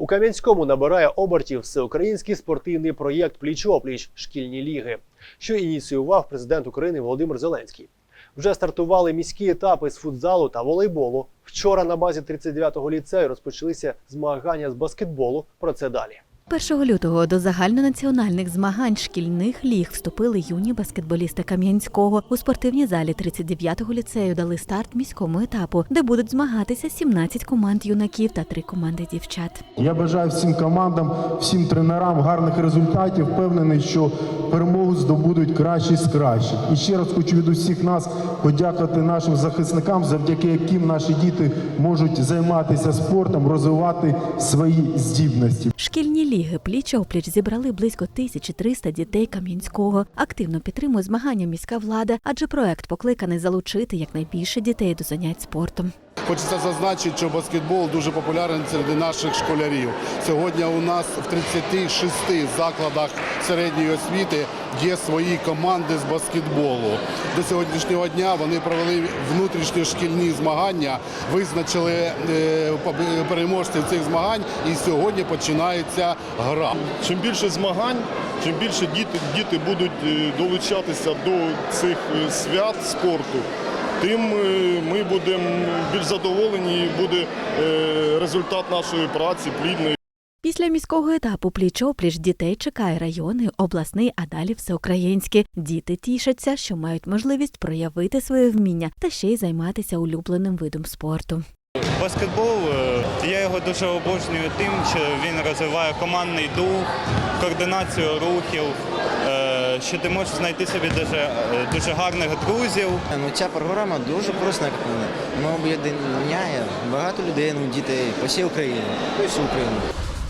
У Кам'янському набирає обертів всеукраїнський спортивний проєкт Пліч-опліч шкільні ліги, що ініціював президент України Володимир Зеленський. Вже стартували міські етапи з футзалу та волейболу. Вчора на базі 39-го ліцею розпочалися змагання з баскетболу. Про це далі. 1 лютого до загальнонаціональних змагань шкільних ліг вступили юні баскетболісти Кам'янського. У спортивній залі 39-го ліцею дали старт міському етапу, де будуть змагатися 17 команд юнаків та 3 команди дівчат. Я бажаю всім командам, всім тренерам гарних результатів. Впевнений, що перемогу здобудуть кращі з кращих. І ще раз хочу від усіх нас подякувати нашим захисникам, завдяки яким наші діти можуть займатися спортом, розвивати свої здібності. Шкільні ліги пліч-опліч зібрали близько 1300 дітей Кам'янського. Активно підтримує змагання міська влада, адже проект покликаний залучити якнайбільше дітей до занять спортом. Хочеться зазначити, що баскетбол дуже популярний серед наших школярів. Сьогодні у нас в 36 закладах середньої освіти є свої команди з баскетболу. До сьогоднішнього дня вони провели внутрішньошкільні змагання, визначили е, переможців цих змагань, і сьогодні починається гра. Чим більше змагань, чим більше діти, діти будуть е, долучатися до цих е, свят спорту, тим е, ми будемо більш задоволені і буде е, результат нашої праці плідний. Після міського етапу пліч-опліч дітей чекає районний, обласний, а далі всеукраїнський. Діти тішаться, що мають можливість проявити своє вміння та ще й займатися улюбленим видом спорту. Баскетбол, е, я його дуже обожнюю тим, що він розвиває командний дух, координацію рухів, е, що ти можеш знайти собі дуже, е, дуже гарних друзів. Ну, ця програма дуже корисна. Вона об'єднає багато людей, ну, дітей по всій Україні, по всій Україну.